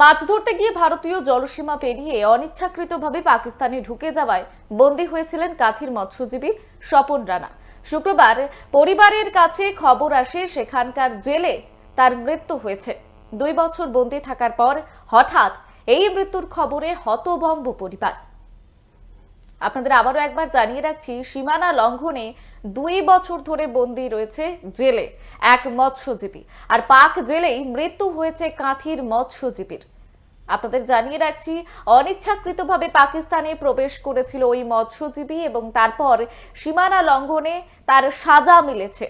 মাছ ধরতে গিয়ে ভারতীয় জলসীমা পেরিয়ে অনিচ্ছাকৃতভাবে পাকিস্তানে ঢুকে যাওয়ায় বন্দী হয়েছিলেন কাথির মৎস্যজীবী স্বপন রানা। শুক্রবার পরিবারের কাছে খবর আসে, সেখানকার জেলে তার মৃত্যু হয়েছে। দুই বছর বন্দী থাকার পর হঠাৎ এই মৃত্যুর খবরে হতভম্ব পরিবার। আপনাদের আবারও একবার জানিয়ে রাখছি, সীমানা লঙ্ঘনে দুই বছর ধরে বন্দি রয়েছে জেলে এক মৎস্যজীবী। আর পাক জেলেই মৃত্যু হয়েছে কাঁথির মৎস্যজীবীর। আপনাদের জানিয়ে রাখছি, অনিচ্ছাকৃতভাবে পাকিস্তানে প্রবেশ করেছিল ওই মৎস্যজীবী এবং তারপর সীমানা লঙ্ঘনে তার সাজা মিলেছে।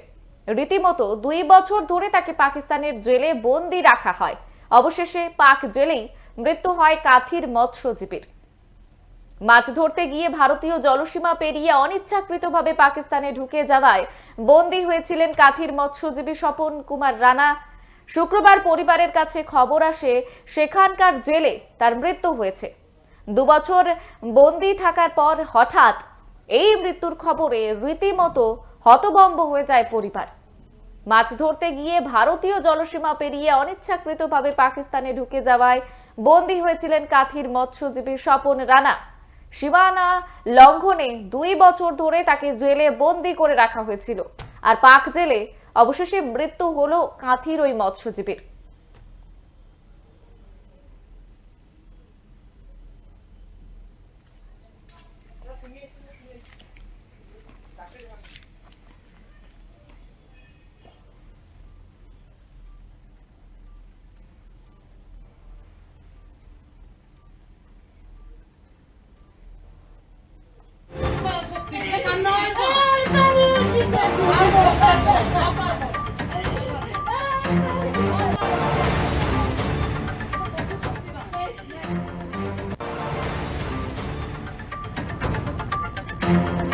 রীতিমতো দুই বছর ধরে তাকে পাকিস্তানের জেলে বন্দি রাখা হয়। অবশেষে পাক জেলেই মৃত্যু হয় কাথির মৎস্যজীবীর। মাছ ধরতে গিয়ে ভারতীয় জলসীমা পেরিয়ে অনিচ্ছাকৃতভাবে পাকিস্তানে ঢুকে যাওয়ায় বন্দী হয়েছিলেন কাথির মৎস্যজীবী স্বপন কুমার রানা। শুক্রবার পরিবারের কাছে খবর আসে, সেখানকার জেলে তার মৃত্যু হয়েছে। দুবছর বন্দি থাকার পর হঠাৎ এই মৃত্যুর খবরে রীতিমতো হতবম্ব হয়ে যায় পরিবার। মাছ ধরতে গিয়ে ভারতীয় জলসীমা পেরিয়ে অনিচ্ছাকৃতভাবে পাকিস্তানে ঢুকে যাওয়ায় বন্দী হয়েছিলেন কাথির মৎস্যজীবী স্বপন রানা। সীমানা লঙ্ঘনে দুই বছর ধরে তাকে জেলে বন্দি করে রাখা হয়েছিল। আর পাক জেলে অবশেষে মৃত্যু হলো কাঁথির ওই মৎস্যজীবীর।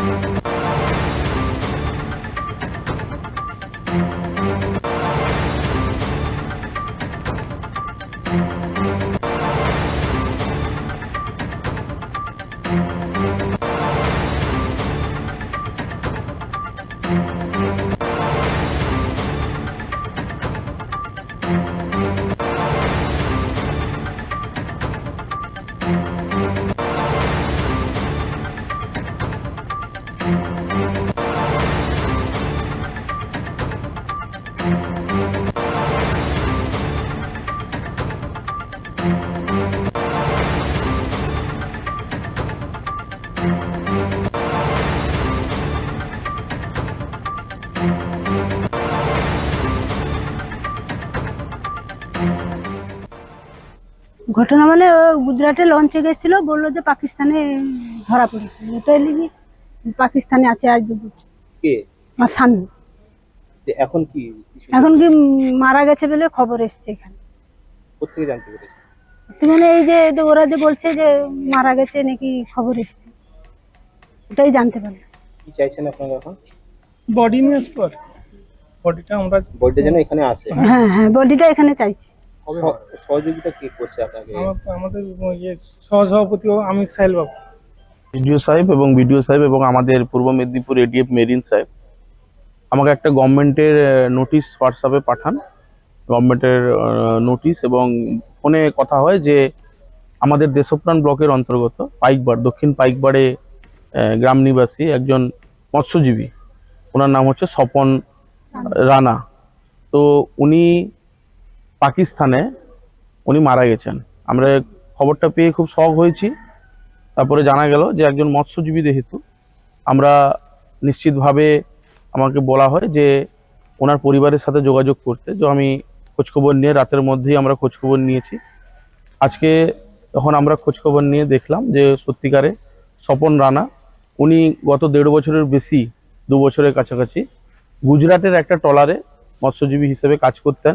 thank you ঘটনা মানে গুজরাটে লঞ্চে গেছিল বলল যে পাকিস্তানে ধরা পড়েছে। ওটাই লিখি পাকিস্তানে আছে আজ কে। আমার স্বামী। যে এখন কি এখন কি মারা গেছে বলে খবর এসছে এখানে। কোথেকে জানতে পেরেছে? মানে এই যে ওরা যে বলছে যে মারা গেছে নাকি খবর এসছে। ওটাই জানতে পারলাম। কি চাইছেন আপনারা এখন? বডি পর। বডিটা আমরা বডিটা যেন এখানে আসে। হ্যাঁ হ্যাঁ বডিটা এখানে চাইছি। সহযোগিতা কে করছে আপনাকে? আমাদের ইয়ে সহসভাপতি ও আমির সাহেল বাবু। বিডিও সাহেব এবং বিডিও সাহেব এবং আমাদের পূর্ব মেদিনীপুর এডিএফ মেরিন সাহেব, আমাকে একটা গভর্নমেন্টের নোটিশ হোয়াটসঅ্যাপে পাঠান। গভর্নমেন্টের নোটিশ এবং ফোনে কথা হয় যে আমাদের দেশপ্রাণ ব্লকের অন্তর্গত পাইকবার দক্ষিণ পাইকবাড়ে গ্রাম নিবাসী একজন মৎস্যজীবী, ওনার নাম হচ্ছে স্বপন রানা। তো উনি পাকিস্তানে, উনি মারা গেছেন। আমরা খবরটা পেয়ে খুব শখ হয়েছি। তারপরে জানা গেল যে একজন মৎস্যজীবী যেহেতু আমরা নিশ্চিতভাবে আমাকে বলা হয় যে ওনার পরিবারের সাথে যোগাযোগ করতে তো আমি খোঁজখবর নিয়ে রাতের মধ্যেই আমরা খোঁজখবর নিয়েছি। আজকে তখন আমরা খোঁজখবর নিয়ে দেখলাম যে সত্যিকারে স্বপন রানা, উনি গত দেড় বছরের বেশি, দু বছরের কাছাকাছি গুজরাটের একটা ট্রলারে মৎস্যজীবী হিসেবে কাজ করতেন,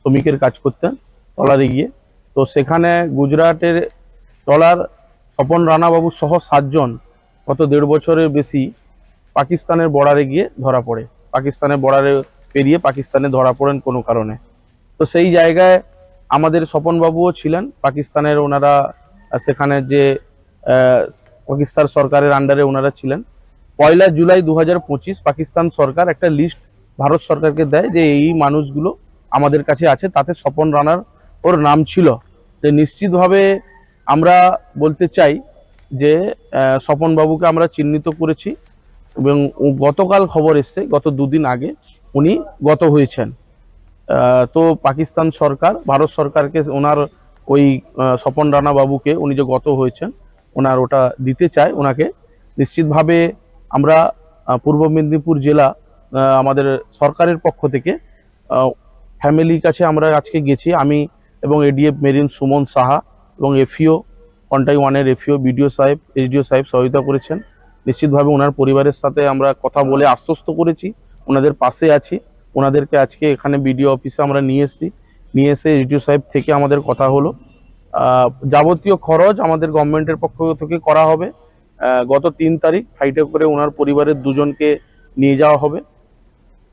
শ্রমিকের কাজ করতেন ট্রলারে গিয়ে। তো সেখানে গুজরাটের ট্রলার স্বপন রানাবাবু সহ সাতজন গত দেড় বছরের বেশি পাকিস্তানের বর্ডারে গিয়ে ধরা পড়ে। পাকিস্তানের বর্ডারে পেরিয়ে পাকিস্তানে ধরা পড়েন কোনো কারণে। তো সেই জায়গায় আমাদের স্বপনবাবুও ছিলেন। পাকিস্তানের ওনারা সেখানে যে পাকিস্তান সরকারের আন্ডারে ওনারা ছিলেন। পয়লা জুলাই দু হাজার পঁচিশ পাকিস্তান সরকার একটা লিস্ট ভারত সরকারকে দেয় যে, এই মানুষগুলো আমাদের কাছে আছে, তাতে স্বপন রানার ওর নাম ছিল। যে নিশ্চিতভাবে আমরা বলতে চাই যে স্বপন বাবুকে আমরা চিহ্নিত করেছি এবং গতকাল খবর এসছে, গত দুদিন আগে উনি গত হয়েছেন। তো পাকিস্তান সরকার, ভারত সরকারকে ওনার ওই স্বপন রানা বাবুকে উনি যে গত হয়েছেন, ওনার ওটা দিতে চায়, ওনাকে নিশ্চিতভাবে আমরা পূর্ব মেদিনীপুর জেলা আমাদের সরকারের পক্ষ থেকে ফ্যামিলির কাছে আমরা আজকে গেছি। আমি এবং এডিএফ মেরিন সুমন সাহা এবং এফিও কন্টাই ওয়ানের এফিও বিডিও সাহেব এইচডিও সাহেব সহযোগিতা করেছেন। নিশ্চিতভাবে ওনার পরিবারের সাথে আমরা কথা বলে আশ্বস্ত করেছি। ওনাদের পাশে আছি। ওনাদেরকে আজকে এখানে বিডিও অফিসে আমরা নিয়ে এসেছি। নিয়ে এসে এইচডিও সাহেব থেকে আমাদের কথা হলো। যাবতীয় খরচ আমাদের গভর্নমেন্টের পক্ষ থেকে করা হবে। গত তিন তারিখ ফ্লাইটে করে ওনার পরিবারের দুজনকে নিয়ে যাওয়া হবে।